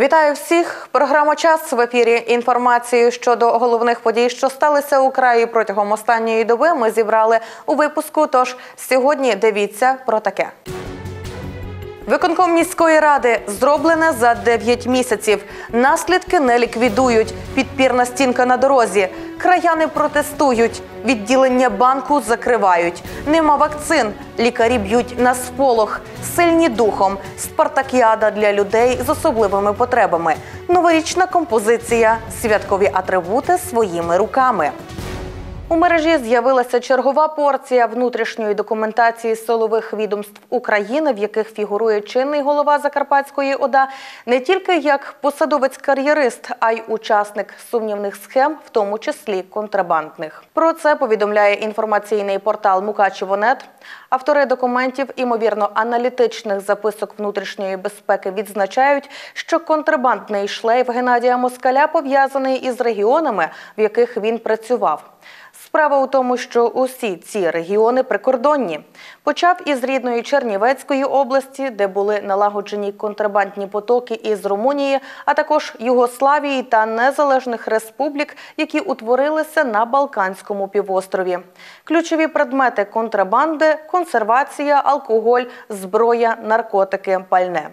Вітаю всіх. Програма час в ефірі. Інформацію щодо головних подій, що сталися у краї протягом останньої доби. Ми зібрали у випуску. Тож сьогодні дивіться про таке. Виконком міської ради зроблене за 9 місяців. Наслідки не ліквідують. Підпірна стінка на дорозі. Краяни протестують. Відділення банку закривають. Нема вакцин. Лікарі б'ють на сполох. Сильні духом. Спартакіада для людей з особливими потребами. Новорічна композиція. Святкові атрибути своїми руками. У мережі з'явилася чергова порція внутрішньої документації силових відомств України, в яких фігурує чинний голова Закарпатської ОДА не тільки як посадовець-кар'єрист, а й учасник сумнівних схем, в тому числі контрабандних. Про це повідомляє інформаційний портал Мукачевонет. Автори документів, імовірно, аналітичних записок внутрішньої безпеки відзначають, що контрабандний шлейф Геннадія Москаля пов'язаний із регіонами, в яких він працював. Справа у тому, що усі ці регіони прикордонні. Почав із рідної Чернівецької області, де були налагоджені контрабандні потоки із Румунії, а також Югославії та незалежних республік, які утворилися на Балканському півострові. Ключові предмети контрабанди консервація, алкоголь, зброя, наркотики, пальне.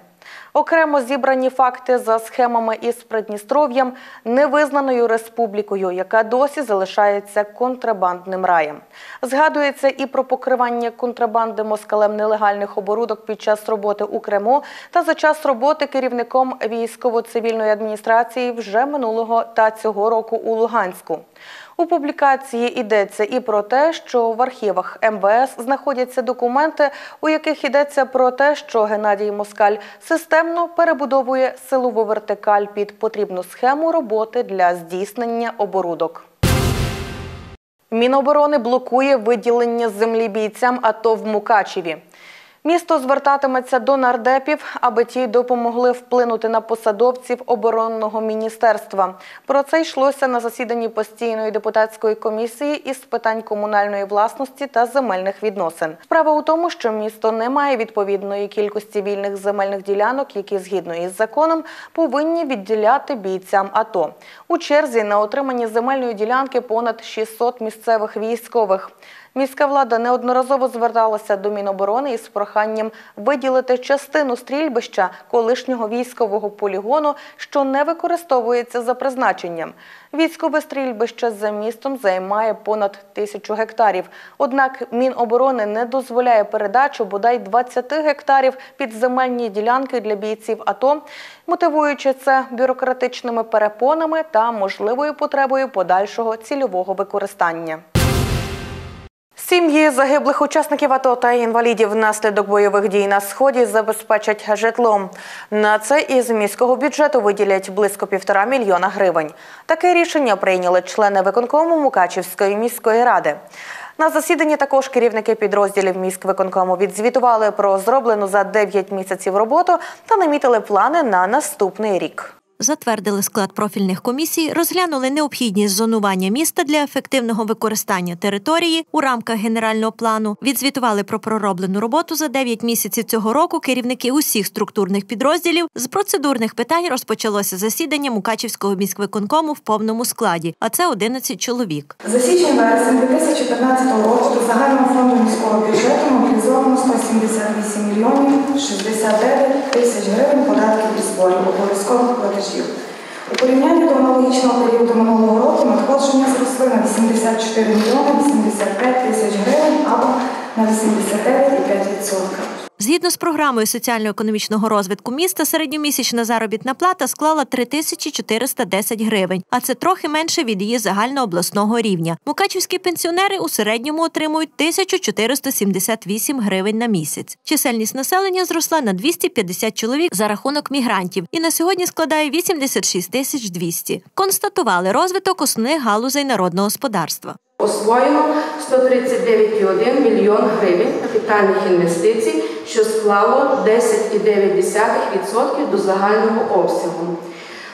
Окремо зібрані факти за схемами із Придністров'ям, невизнаною республікою, яка досі залишається контрабандним раєм. Згадується і про покривання контрабанди москалем нелегальних оборудок під час роботи у Криму та за час роботи керівником військово-цивільної адміністрації вже минулого та цього року у Луганську. У публікації йдеться і про те, що в архівах МВС знаходяться документи, у яких йдеться про те, що Геннадій Москаль системно перебудовує силову вертикаль під потрібну схему роботи для здійснення оборудок. Міноборони блокує виділення землі бійцям АТО в Мукачеві. Місто звертатиметься до нардепів, аби ті допомогли вплинути на посадовців оборонного міністерства. Про це йшлося на засіданні постійної депутатської комісії із питань комунальної власності та земельних відносин. Справа у тому, що місто не має відповідної кількості вільних земельних ділянок, які згідно із законом повинні відділяти бійцям АТО. У черзі на отримані земельної ділянки понад 600 місцевих військових. Міська влада неодноразово зверталася до Міноборони із проханням виділити частину стрільбища колишнього військового полігону, що не використовується за призначенням. Військове стрільбище за містом займає понад тисячу гектарів. Однак Міноборони не дозволяє передачу бодай 20 гектарів під земельні ділянки для бійців АТО, мотивуючи це бюрократичними перепонами та можливою потребою подальшого цільового використання. Сім'ї загиблих учасників АТО та інвалідів внаслідок бойових дій на сході забезпечать житлом. На це із міського бюджету виділять близько півтора мільйона гривень. Таке рішення прийняли члени виконкому Мукачівської міської ради. На засіданні також керівники підрозділів міськвиконкому відзвітували про зроблену за 9 місяців роботу та намітили плани на наступний рік затвердили склад профільних комісій, розглянули необхідність зонування міста для ефективного використання території у рамках генерального плану. Відзвітували про пророблену роботу за 9 місяців цього року. Керівники усіх структурних підрозділів з процедурних питань розпочалося засідання Мукачівського міськвиконкому в повному складі, а це 11 чоловік. За січень вересень 2015 року до фонду міського бюджету мобілізовано 178 мільйонів 69 тисяч гривень податків і зборів обов'язкових платежів платежів. У порівнянні до аналогічного періоду минулого року надходження зросли на 84 мільйони 85 тисяч гривень або на 89,5%. Згідно з програмою соціально-економічного розвитку міста, середньомісячна заробітна плата склала 3410 гривень, а це трохи менше від її загальнообласного рівня. Мукачівські пенсіонери у середньому отримують 1478 гривень на місяць. Чисельність населення зросла на 250 чоловік за рахунок мігрантів і на сьогодні складає 86 тисяч 200. Констатували розвиток основних галузей народного господарства. Освоєно 139,1 мільйон гривень капітальних інвестицій, що склало 10,9% до загального обсягу.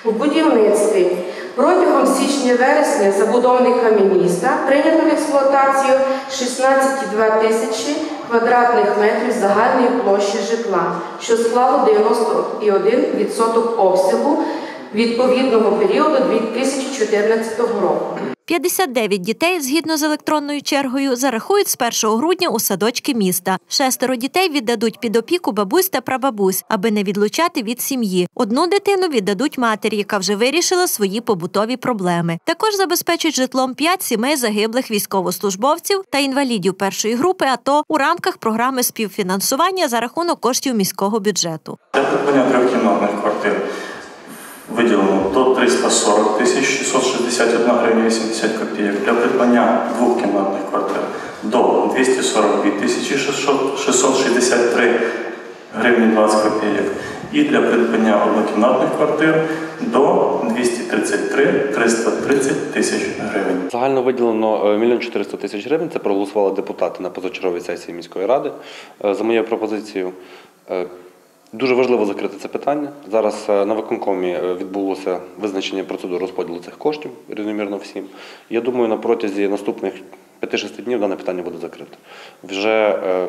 У будівництві протягом січня-вересня забудовниками міста прийнято в експлуатацію 16,2 тисячі квадратних метрів загальної площі житла, що склало 91% обсягу відповідного періоду 2014 року. 59 дітей, згідно з електронною чергою, зарахують з 1 грудня у садочки міста. Шестеро дітей віддадуть під опіку бабусь та прабабусь, аби не відлучати від сім'ї. Одну дитину віддадуть матері, яка вже вирішила свої побутові проблеми. Також забезпечать житлом 5 сімей загиблих військовослужбовців та інвалідів першої групи АТО у рамках програми співфінансування за рахунок коштів міського бюджету. Для придбання трьохкімнатних квартир виділено до 340 тисяч 661 гривня 80 копійок. Для придбання двохкімнатних квартир до 242 тисячі 663 гривні 20 копійок. І для придбання однокімнатних квартир до 233 330 тисяч гривень. Загально виділено е, мільйон 400 тисяч гривень. Це проголосували депутати на позачерговій сесії міської ради е, за моєю пропозицією. Дуже важливо закрити це питання. Зараз е, на виконкомі е, відбулося визначення процедур розподілу цих коштів рівномірно всім. Я думаю, на протязі наступних 5-6 днів дане питання буде закрите. Вже е,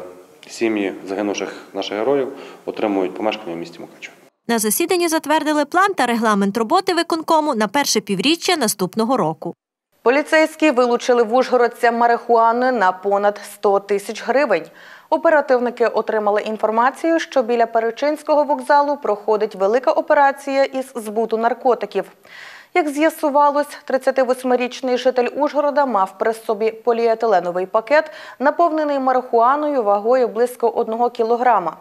сім'ї загинувших наших героїв отримують помешкання в місті Мукачево. На засіданні затвердили план та регламент роботи виконкому на перше півріччя наступного року. Поліцейські вилучили в Ужгородця марихуани на понад 100 тисяч гривень. Оперативники отримали інформацію, що біля Перечинського вокзалу проходить велика операція із збуту наркотиків. Як з'ясувалось, 38-річний житель Ужгорода мав при собі поліетиленовий пакет, наповнений марихуаною вагою близько 1 кілограма.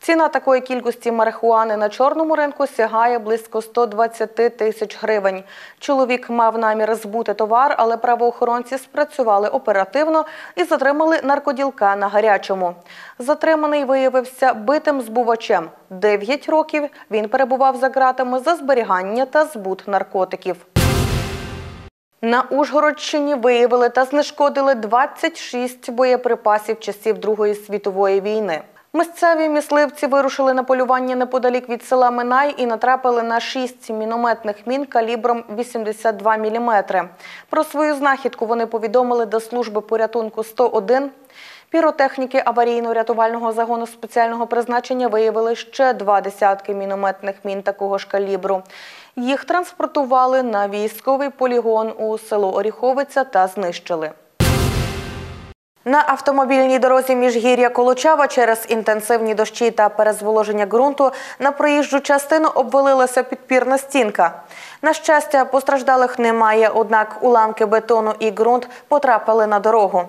Ціна такої кількості марихуани на чорному ринку сягає близько 120 тисяч гривень. Чоловік мав намір збути товар, але правоохоронці спрацювали оперативно і затримали наркоділка на гарячому. Затриманий виявився битим збувачем. Дев'ять років він перебував за ґратами за зберігання та збут наркотиків. На Ужгородщині виявили та знешкодили 26 боєприпасів часів Другої світової війни. Місцеві мисливці вирушили на полювання неподалік від села Минай і натрапили на 6 мінометних мін калібром 82 мм. Про свою знахідку вони повідомили до служби порятунку 101. Піротехніки аварійно-рятувального загону спеціального призначення виявили ще два десятки мінометних мін такого ж калібру. Їх транспортували на військовий полігон у село Оріховиця та знищили. На автомобільній дорозі міжгір'я Колочава через інтенсивні дощі та перезволоження ґрунту на проїжджу частину обвалилася підпірна стінка. На щастя, постраждалих немає, однак уламки бетону і ґрунт потрапили на дорогу.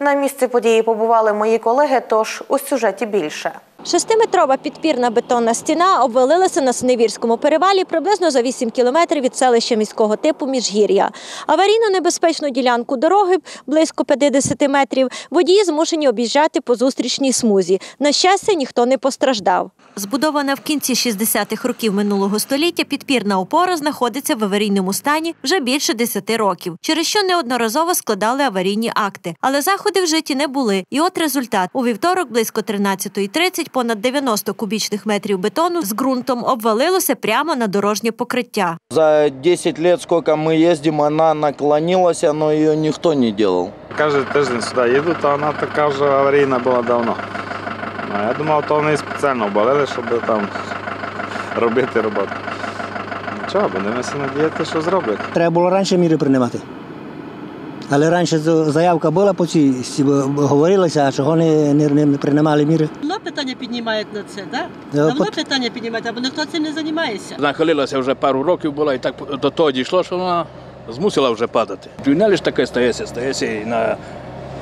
На місці події побували мої колеги, тож у сюжеті більше. Шестиметрова підпірна бетонна стіна обвалилася на Синевірському перевалі приблизно за 8 кілометрів від селища міського типу Міжгір'я. Аварійно небезпечну ділянку дороги близько 50 метрів водії змушені об'їжджати по зустрічній смузі. На щастя, ніхто не постраждав. Збудована в кінці 60-х років минулого століття, підпірна опора знаходиться в аварійному стані вже більше 10 років, через що неодноразово складали аварійні акти. Але заходи в житті не були. І от результат. У вівторок близько 13.30 понад 90 кубічних метрів бетону з ґрунтом обвалилося прямо на дорожнє покриття. За 10 лет, сколько мы ездим, она наклонилась, но ее никто не делал. Кожен тиждень сюди їду, то вона така вже аварійна була давно. Я думав, то вони спеціально обвалили, щоб там робити роботу. Нічого, будемося надіяти, що зроблять. Треба було раніше міри приймати. Але раніше заявка була по цій, говорилося, а чого не, не, не приймали міри. Давно питання піднімають на це, так? Я Давно пот- питання піднімають, або ніхто цим не займається. Нахилилася вже пару років була і так до того дійшло, що вона змусила вже падати. Тунелі ж таке стається, стається і на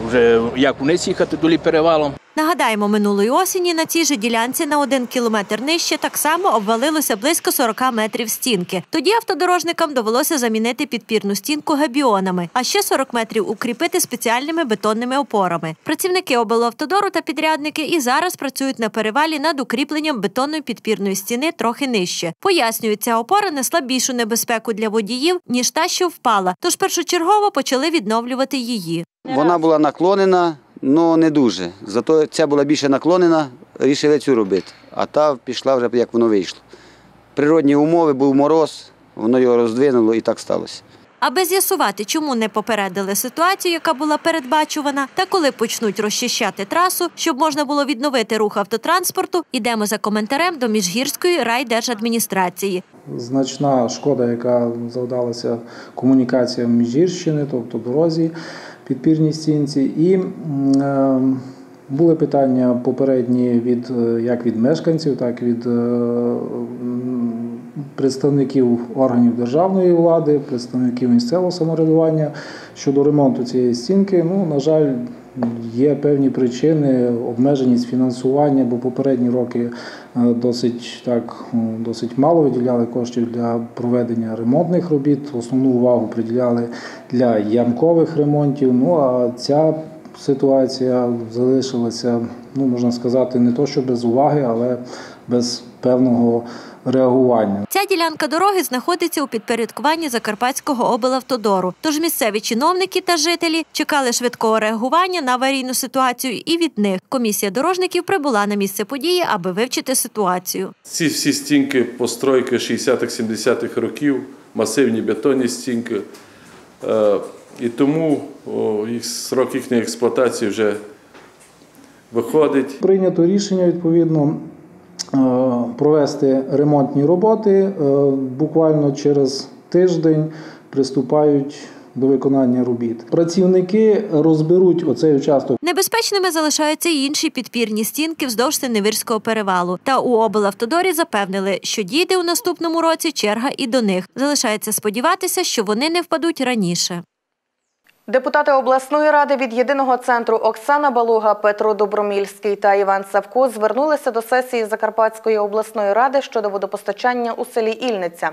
вже як вниз їхати долі перевалом. Нагадаємо, минулої осені на цій же ділянці на один кілометр нижче так само обвалилося близько 40 метрів стінки. Тоді автодорожникам довелося замінити підпірну стінку габіонами, а ще 40 метрів укріпити спеціальними бетонними опорами. Працівники облавтодору та підрядники і зараз працюють на перевалі над укріпленням бетонної підпірної стіни трохи нижче. Пояснюють, ця опора несла більшу небезпеку для водіїв ніж та, що впала. Тож першочергово почали відновлювати її. Вона була наклонена, але не дуже. Зато ця була більше наклонена, вирішили цю робити. А та пішла вже, як воно вийшло. Природні умови, був мороз, воно його роздвинуло і так сталося. Аби з'ясувати, чому не попередили ситуацію, яка була передбачувана, та коли почнуть розчищати трасу, щоб можна було відновити рух автотранспорту, ідемо за коментарем до Міжгірської райдержадміністрації. значна шкода, яка завдалася комунікаціям Міжгірщини, тобто дорозі, підпірній стінці. І е, були питання попередні від е, як від мешканців, так і від е, представників органів державної влади, представників місцевого самоврядування щодо ремонту цієї стінки. Ну, на жаль, є певні причини, обмеженість фінансування, бо попередні роки е, досить так досить мало виділяли коштів для проведення ремонтних робіт. Основну увагу приділяли для ямкових ремонтів. Ну а ця ситуація залишилася, ну можна сказати, не то що без уваги, але без певного реагування. Ця ділянка дороги знаходиться у підпорядкуванні Закарпатського облавтодору. Тож місцеві чиновники та жителі чекали швидкого реагування на аварійну ситуацію, і від них комісія дорожників прибула на місце події, аби вивчити ситуацію. Ці всі стінки постройки 60-х, 70-х років, масивні бетонні стінки. Е, І тому їх срок їхньої експлуатації вже виходить. Прийнято рішення відповідно провести ремонтні роботи. Е, Буквально через тиждень приступають до виконання робіт. Працівники розберуть оцей участок. Небезпечними залишаються й інші підпірні стінки вздовж Синевирського перевалу. Та у облавтодорі запевнили, що дійде у наступному році черга і до них. Залишається сподіватися, що вони не впадуть раніше. Депутати обласної ради від єдиного центру Оксана Балуга, Петро Добромільський та Іван Савко звернулися до сесії Закарпатської обласної ради щодо водопостачання у селі Ільниця.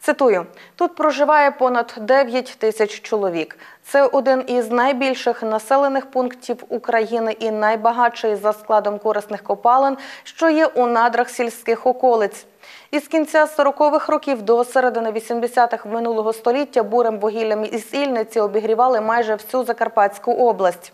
Цитую: тут проживає понад 9 тисяч чоловік. Це один із найбільших населених пунктів України і найбагатший за складом корисних копалин, що є у надрах сільських околиць. Із кінця 40-х років до середини 80-х минулого століття бурим вугіллям із Ільниці обігрівали майже всю Закарпатську область.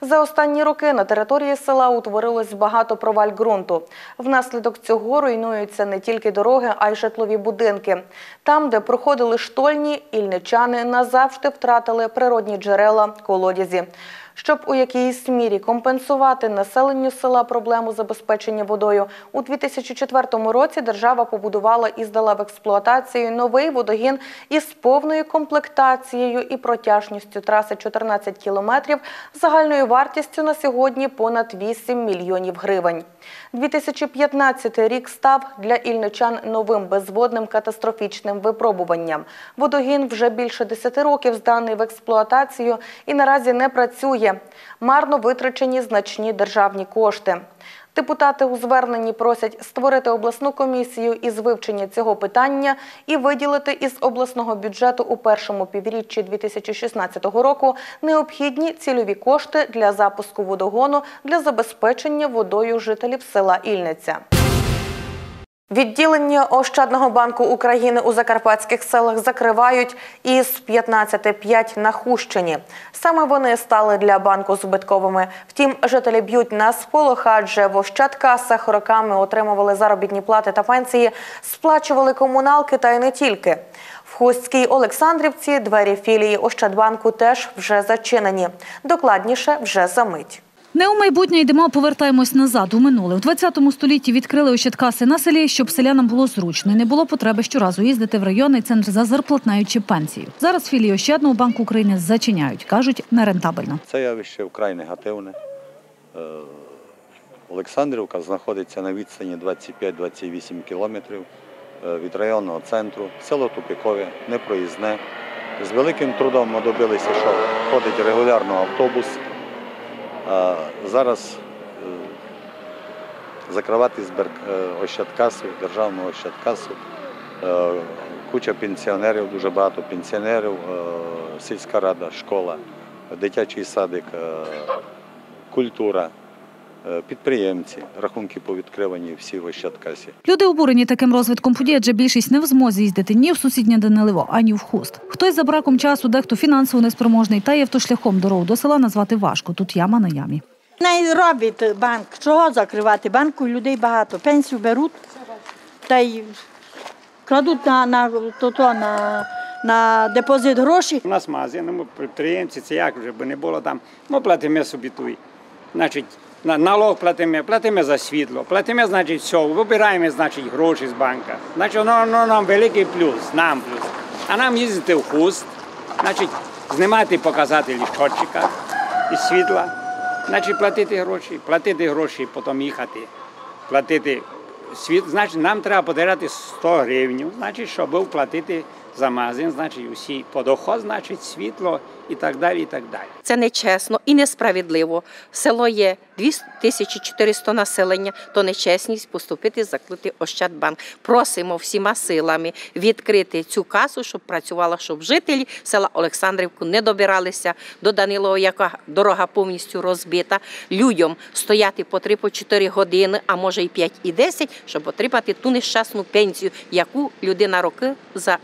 За останні роки на території села утворилось багато проваль ґрунту. Внаслідок цього руйнуються не тільки дороги, а й житлові будинки. Там, де проходили штольні, ільничани назавжди втратили природні джерела, колодязі. Щоб у якійсь мірі компенсувати населенню села проблему забезпечення водою, у 2004 році держава побудувала і здала в експлуатацію новий водогін із повною комплектацією і протяжністю траси 14 кілометрів загальною вартістю на сьогодні понад 8 мільйонів гривень. 2015 рік став для ільничан новим безводним катастрофічним випробуванням. Водогін вже більше 10 років зданий в експлуатацію і наразі не працює. Марно витрачені значні державні кошти. Депутати у зверненні просять створити обласну комісію із вивчення цього питання і виділити із обласного бюджету у першому півріччі 2016 року необхідні цільові кошти для запуску водогону для забезпечення водою жителів села Ільниця. Відділення Ощадного банку України у закарпатських селах закривають із 15 5 на Хущині. Саме вони стали для банку збитковими. Втім, жителі б'ють на сполох, адже в Ощадкасах роками отримували заробітні плати та пенсії, сплачували комуналки та й не тільки. В Хустській Олександрівці двері філії Ощадбанку теж вже зачинені. Докладніше вже за мить. Не у майбутнє йдемо, повертаємось назад у минуле. У 20 столітті відкрили ощадкаси на селі, щоб селянам було зручно і не було потреби щоразу їздити в районний центр за зарплатнею чи пенсію. Зараз філії Ощадного банку України зачиняють, кажуть, нерентабельно. Це явище вкрай негативне. Е, Олександрівка знаходиться на відстані 25-28 кілометрів е, від районного центру. Село Тупікове, непроїзне. З великим трудом ми добилися, що ходить регулярно автобус. А Зараз е, закривати е, Ощадкасу, державного Ощадкасу. Е, Куча пенсіонерів, дуже багато пенсіонерів, сільська рада, школа, дитячий садик, культура, підприємці, рахунки повідкривані всі в Ощадкасі. Люди обурені таким розвитком подій, адже більшість не в змозі їздити ні в сусіднє Даниливо, ані в хуст. Хтось за браком часу, дехто фінансово неспроможний, та й автошляхом дорогу до села назвати важко. Тут яма на ямі. Не робить банк. Чого закривати? Банку людей багато. Пенсію беруть та й кладуть на, на, то, то, на на депозит гроші. У нас магазин, ми підприємці, це як вже би не було там. Ми платимо собі туй. Значить, на- налог платимо, платимо за світло, платимо, значить, все, вибираємо, значить, гроші з банка. Значить, воно, воно нам великий плюс, нам плюс. А нам їздити в хуст, значить, знімати показателі щотчика і світла, значить, платити гроші, платити гроші, потім їхати, платити світ, значить, нам треба подирати 100 гривень, значить, щоб платити за магазин, значить, усі подоход, значить, світло і так далі, і так далі. Це нечесно і несправедливо. Село є 2400 населення, то нечесність поступити закрити Ощадбанк. Просимо всіма силами відкрити цю касу, щоб працювала, щоб жителі села Олександрівку не добиралися до Данилова, яка дорога повністю розбита. Людям стояти по 3-4 години, а може і 5 і 10, щоб отримати ту нещасну пенсію, яку людина роки за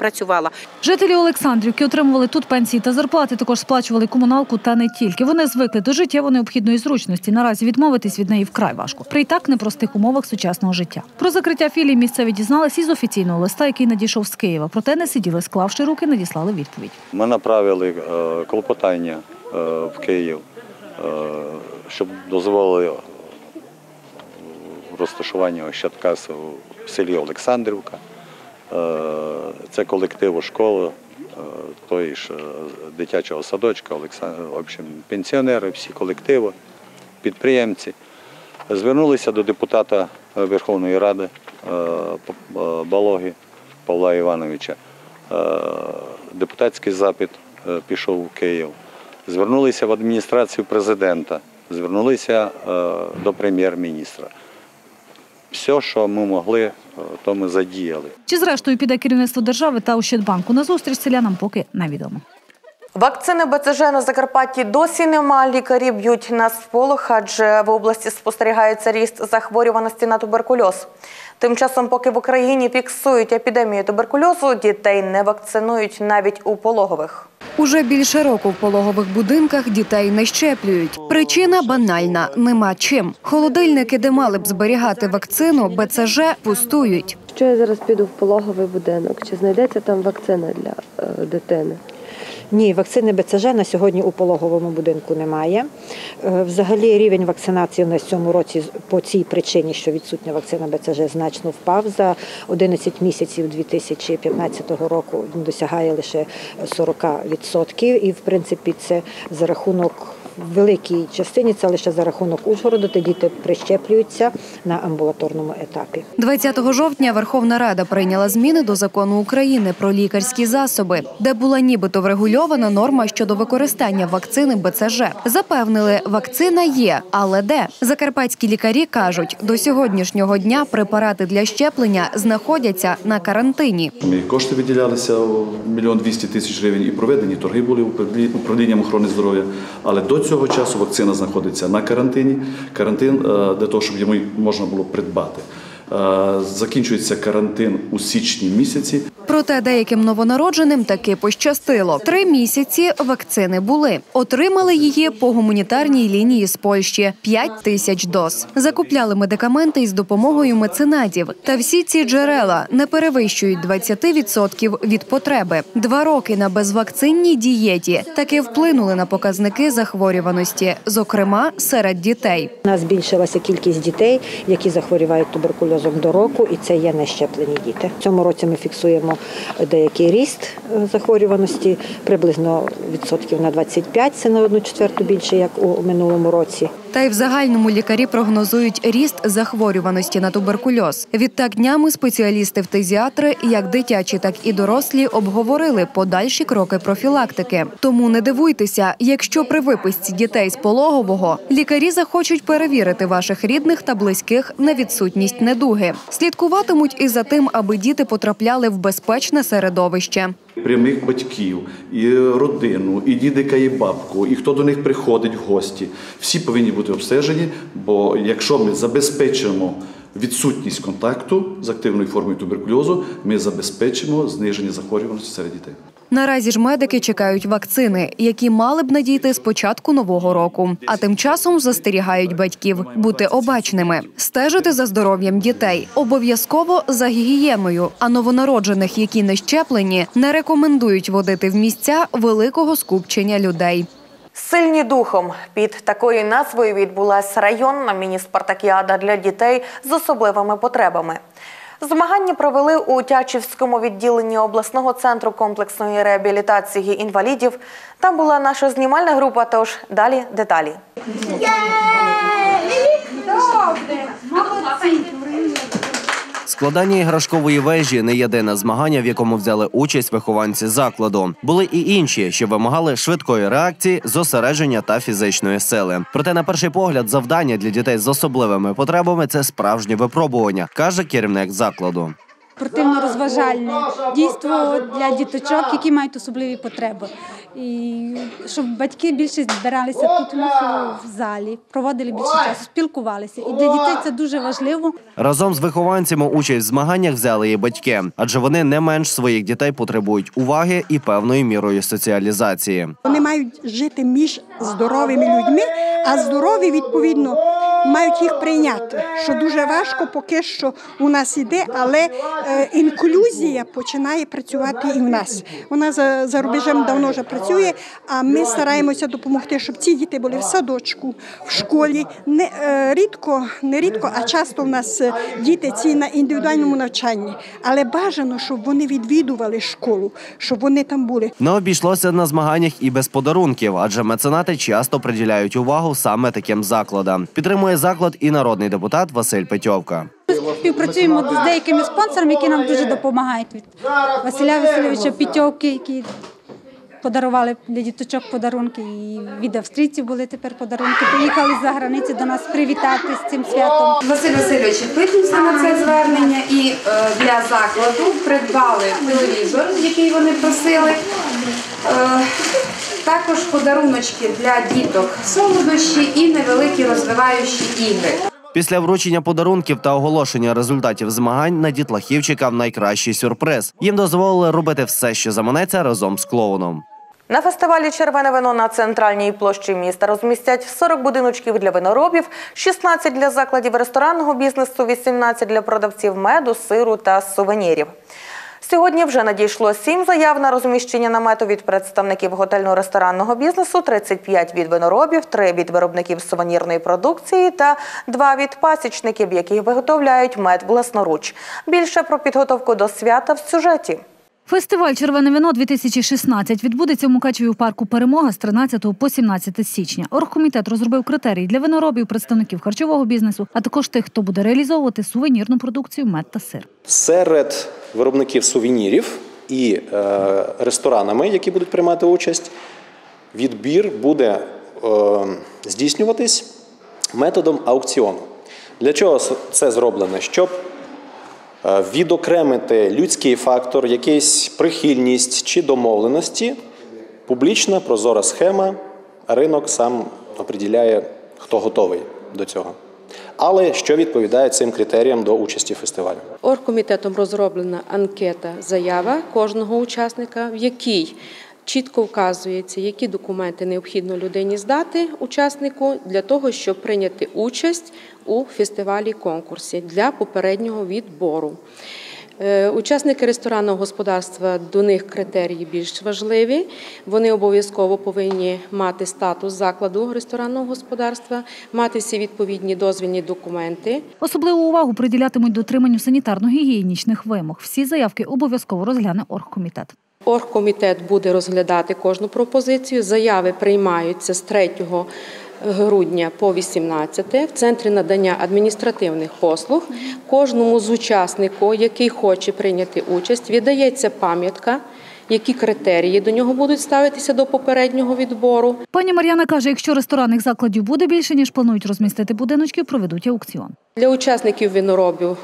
працювала. Жителі Олександрівки отримували тут пенсії та зарплати, також сплачували комуналку та не тільки. Вони звикли до життєво необхідної зручності. Наразі відмовитись від неї вкрай важко. При так непростих умовах сучасного життя. Про закриття філії місцеві дізнались із офіційного листа, який надійшов з Києва. Проте не сиділи, склавши руки, надіслали відповідь. Ми направили е, клопотання е, в Київ, е, щоб дозволили розташування Ощадкасу в селі Олександрівка. Е, Це колективу школи, е, тої ж е, дитячого садочка, в пенсіонери, всі колективи, підприємці. Звернулися до депутата Верховної Ради Балоги Павла Івановича. Депутатський запит пішов у Київ. Звернулися в адміністрацію президента, звернулися до прем'єр-міністра. Все, що ми могли, то ми задіяли. Чи зрештою піде керівництво держави та Ощадбанку на зустріч селянам поки невідомо. Вакцини БЦЖ на Закарпатті досі нема. Лікарі б'ють на сполох, адже в області спостерігається ріст захворюваності на туберкульоз. Тим часом, поки в Україні фіксують епідемію туберкульозу, дітей не вакцинують навіть у пологових. Уже більше року в пологових будинках дітей не щеплюють. Причина банальна: нема чим. Холодильники, де мали б зберігати вакцину, БЦЖ пустують. Що я зараз піду в пологовий будинок? Чи знайдеться там вакцина для е, дитини? Ні, вакцини БЦЖ на сьогодні у пологовому будинку немає. Е, Взагалі рівень вакцинації на цьому році по цій причині, що відсутня вакцина БЦЖ, значно впав. За 11 місяців 2015 року він досягає лише 40%. І, в принципі, це за рахунок в великій частині, це лише за рахунок Ужгороду, де діти прищеплюються на амбулаторному етапі. 20 жовтня Верховна Рада прийняла зміни до закону України про лікарські засоби, де була нібито врегульована норма щодо використання вакцини БЦЖ. Запевнили, вакцина є, але де? Закарпатські лікарі кажуть, до сьогоднішнього дня препарати для щеплення знаходяться на карантині. Ми кошти виділялися мільйон двісті тисяч гривень і проведені торги були управлі- управлінням охорони здоров'я. Але до цього часу вакцина знаходиться на карантині. Карантин е, для того, щоб йому можна було придбати. Е, Закінчується карантин у січні місяці. Проте деяким новонародженим таки пощастило. Три місяці вакцини були. Отримали її по гуманітарній лінії з Польщі 5 тисяч доз. Закупляли медикаменти із допомогою меценатів. Та всі ці джерела не перевищують 20% від потреби. Два роки на безвакцинній дієті таки вплинули на показники захворюваності, зокрема серед дітей. У нас збільшилася кількість дітей, які захворювають туберкульозом до року, і це є нещеплені діти. В цьому році ми фіксуємо деякий ріст е, захворюваності, приблизно відсотків на 25, це на одну четверту більше, як у минулому році. Та й в загальному лікарі прогнозують ріст захворюваності на туберкульоз. Відтак днями спеціалісти-фтизіатри, як дитячі, так і дорослі, обговорили подальші кроки профілактики. Тому не дивуйтеся, якщо при виписці дітей з пологового лікарі захочуть перевірити ваших рідних та близьких на відсутність недуги. Слідкуватимуть і за тим, аби діти потрапляли в безпечне середовище. Прямих батьків, і родину, і дідика, і бабку, і хто до них приходить в гості. Всі повинні бути обстежені, бо якщо ми забезпечимо відсутність контакту з активною формою туберкульозу, ми забезпечимо зниження захворюваності серед дітей. Наразі ж медики чекають вакцини, які мали б надійти з початку нового року. А тим часом застерігають батьків бути обачними, стежити за здоров'ям дітей, обов'язково за гігієною. А новонароджених, які не щеплені, не рекомендують водити в місця великого скупчення людей. Сильні духом під такою назвою відбулася районна міні-спартакіада для дітей з особливими потребами. Змагання провели у Тячівському відділенні обласного центру комплексної реабілітації інвалідів. Там була наша знімальна група. Тож далі деталі. Складання іграшкової вежі не єдине змагання, в якому взяли участь вихованці закладу. Були і інші, що вимагали швидкої реакції, зосередження та фізичної сили. Проте, на перший погляд, завдання для дітей з особливими потребами це справжнє випробування, каже керівник закладу. спортивно-розважальне дійство для діточок, які мають особливі потреби. І щоб батьки більше збиралися тут в залі, проводили більше часу, спілкувалися. І для дітей це дуже важливо. Разом з вихованцями участь в змаганнях взяли і батьки, адже вони не менш своїх дітей потребують уваги і певною мірою соціалізації. Вони мають жити між здоровими людьми, а здорові відповідно мають їх прийняти. Що дуже важко, поки що у нас іде, але е, інклюзія починає працювати і в нас. Вона за, за рубежем давно вже працює, а ми стараємося допомогти, щоб ці діти були в садочку, в школі. Не е, рідко, не рідко, а часто в нас е, діти ці на індивідуальному навчанні. Але бажано, щоб вони відвідували школу, щоб вони там були. Не обійшлося на змаганнях і без подарунків, адже меценати часто приділяють увагу саме таким закладам. Підтримує заклад і народний депутат Василь Петьовка. Співпрацюємо з деякими спонсорами, які нам дуже допомагають. Від Василя Васильовича Пітьовки, які подарували для діточок подарунки. І від австрійців були тепер подарунки. Приїхали з-за границі до нас привітати з цим святом. Василь Васильович відкликнувся на це звернення і е, для закладу придбали телевізор, який вони просили. Також подаруночки для діток, солодощі і невеликі розвиваючі ігри. Після вручення подарунків та оголошення результатів змагань на дітлахів чекав найкращий сюрприз. Їм дозволили робити все, що заманеться разом з клоуном. На фестивалі Червене вино на центральній площі міста розмістять 40 будиночків для виноробів, 16 для закладів ресторанного бізнесу, 18 для продавців меду, сиру та сувенірів. Сьогодні вже надійшло 7 заяв на розміщення намету від представників готельно-ресторанного бізнесу, 35 від виноробів, 3 від виробників сувенірної продукції та 2 від пасічників, які виготовляють мед власноруч. Більше про підготовку до свята в сюжеті. Фестиваль Червоне вино 2016 відбудеться у Мукачеві в парку Перемога з 13 по 17 січня. Оргкомітет розробив критерії для виноробів, представників харчового бізнесу, а також тих, хто буде реалізовувати сувенірну продукцію мед та сир. Серед виробників сувенірів і е, ресторанами, які будуть приймати участь, відбір буде е, здійснюватись методом аукціону. Для чого це зроблено? Щоб відокремити людський фактор, якийсь прихильність чи домовленості, публічна прозора схема, ринок сам определяє, хто готовий до цього. Але що відповідає цим критеріям до участі фестивалю? Оргкомітетом розроблена анкета заява кожного учасника, в якій чітко вказується, які документи необхідно людині здати учаснику для того, щоб прийняти участь у фестивалі конкурсі для попереднього відбору. Е, Учасники ресторанного господарства до них критерії більш важливі. Вони обов'язково повинні мати статус закладу ресторанного господарства, мати всі відповідні дозвільні документи. Особливу увагу приділятимуть дотриманню санітарно-гігієнічних вимог. Всі заявки обов'язково розгляне оргкомітет. Оргкомітет буде розглядати кожну пропозицію. Заяви приймаються з 3 грудня по 18 в центрі надання адміністративних послуг. Кожному з учаснику, який хоче прийняти участь, віддається пам'ятка. Які критерії до нього будуть ставитися до попереднього відбору? Пані Мар'яна каже, якщо ресторанних закладів буде більше, ніж планують розмістити будиночки, проведуть аукціон. Для учасників виноробів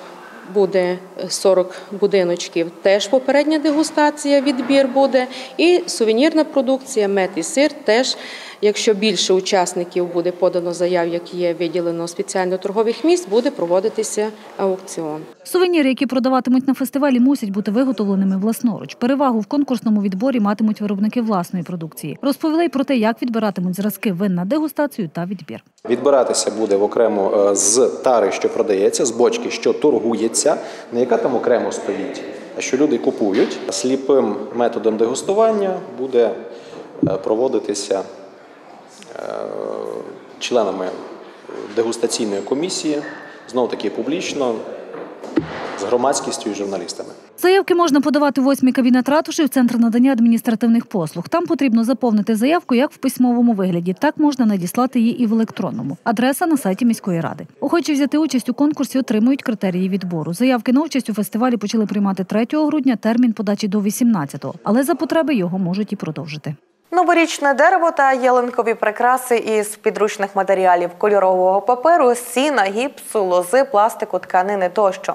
буде 40 будиночків. Теж попередня дегустація, відбір буде. І сувенірна продукція, мед і сир теж. Якщо більше учасників буде подано заяв, які є виділено спеціально торгових місць, буде проводитися аукціон. Сувеніри, які продаватимуть на фестивалі, мусять бути виготовленими власноруч. Перевагу в конкурсному відборі матимуть виробники власної продукції. Розповіли й про те, як відбиратимуть зразки вин на дегустацію та відбір. Відбиратися буде в окремо е, з тари, що продається, з бочки, що торгується, не яка там окремо стоїть, а що люди купують. Сліпим методом дегустування буде е, проводитися е, членами дегустаційної комісії, знову таки публічно, з громадськістю і журналістами. Заявки можна подавати у восьмий кабінет ратуші в центр надання адміністративних послуг. Там потрібно заповнити заявку як в письмовому вигляді, так можна надіслати її і в електронному. Адреса на сайті міської ради. Охочі взяти участь у конкурсі отримують критерії відбору. Заявки на участь у фестивалі почали приймати 3 грудня. Термін подачі до 18-го, але за потреби його можуть і продовжити. Новорічне дерево та ялинкові прикраси із підручних матеріалів кольорового паперу, сіна, гіпсу, лози, пластику, тканини тощо.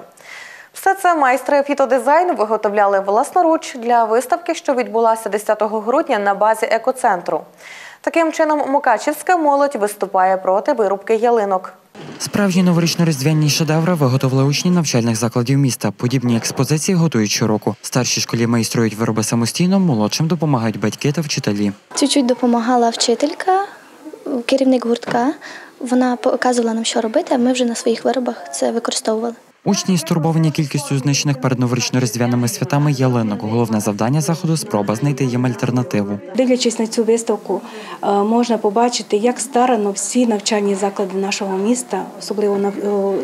Все це майстри фітодизайну виготовляли власноруч для виставки, що відбулася 10 грудня на базі екоцентру. Таким чином, Мукачівська молодь виступає проти вирубки ялинок. Справжні новорічно-різдвяні шедеври виготовили учні навчальних закладів міста. Подібні експозиції готують щороку. Старші школі майструють вироби самостійно, молодшим допомагають батьки та вчителі. Чуть-чуть допомагала вчителька, керівник гуртка. Вона показувала нам, що робити, а ми вже на своїх виробах це використовували. Учні стурбовані кількістю знищених перед новорічно-різдвяними святами ялинок. Головне завдання заходу спроба знайти їм альтернативу. Дивлячись на цю виставку, е, можна побачити, як старано всі навчальні заклади нашого міста, особливо е,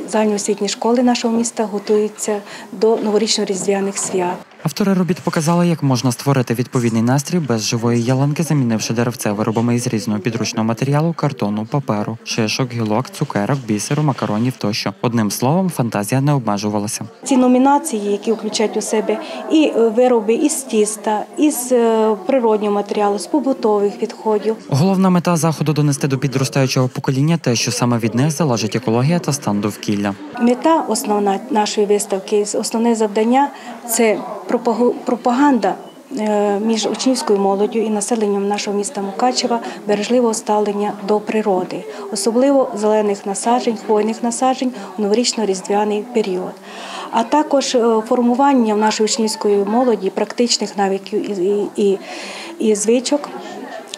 загальноосвітні школи нашого міста, готуються до новорічно-різдвяних свят. Автори робіт показали, як можна створити відповідний настрій без живої ялинки, замінивши деревце виробами із різного підручного матеріалу, картону, паперу, шишок, гілок, цукерок, бісеру, макаронів тощо. Одним словом, фантазія не обмежувалася. Ці номінації, які включають у себе і е, вироби із тіста, із е, природнього матеріалу, з побутових відходів. Головна мета заходу донести до підростаючого покоління те, що саме від них залежить екологія та стан довкілля. Мета основна нашої виставки, основне завдання це пропаганда між учнівською молоддю і населенням нашого міста Мукачева бережливого ставлення до природи, особливо зелених насаджень, хвойних насаджень у новорічно-різдвяний період. А також е, формування в нашої учнівської молоді практичних навиків і, і, і, звичок.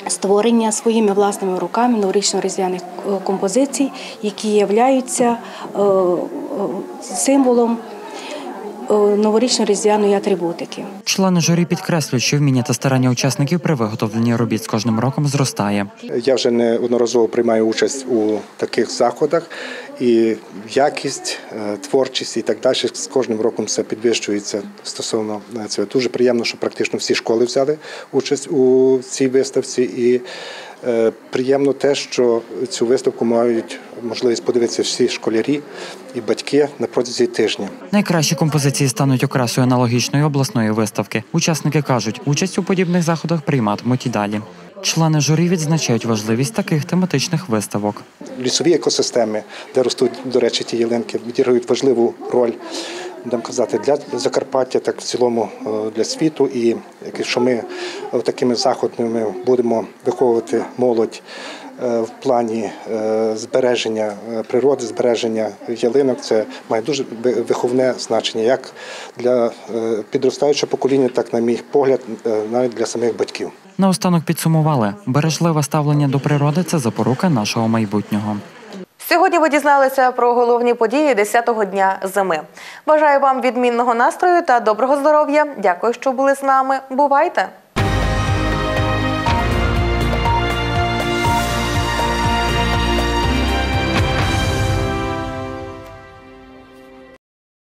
Створення своїми власними руками новорічно-різдвяних е, композицій, які являються е, е, символом е, новорічно-різдвяної атрибутики. Члени журі підкреслюють, що вміння та старання учасників при виготовленні робіт з кожним роком зростає. Я вже неодноразово приймаю участь у таких заходах, і якість, е, творчість і так далі з кожним роком все підвищується стосовно е, цього. Дуже приємно, що практично всі школи взяли участь у цій виставці. І е, приємно те, що цю виставку мають можливість подивитися всі школярі і батьки на протязі тижня. Найкращі композиції стануть окрасою аналогічної обласної виставки. Учасники кажуть, участь у подібних заходах прийматимуть і далі. Члени журі відзначають важливість таких тематичних виставок. Лісові екосистеми, де ростуть, до речі, ті ялинки, відіграють важливу роль. Будемо казати, для Закарпаття, так в цілому е, для світу. І якщо ми е, такими заходами будемо виховувати молодь е, в плані е, збереження е, природи, збереження ялинок, це має дуже виховне значення як для е, підростаючого покоління, так, на мій погляд, е, навіть для самих батьків. Наостанок підсумували, бережливе ставлення до природи це запорука нашого майбутнього. Сьогодні ви дізналися про головні події 10-го дня зими. Бажаю вам відмінного настрою та доброго здоров'я. Дякую, що були з нами. Бувайте!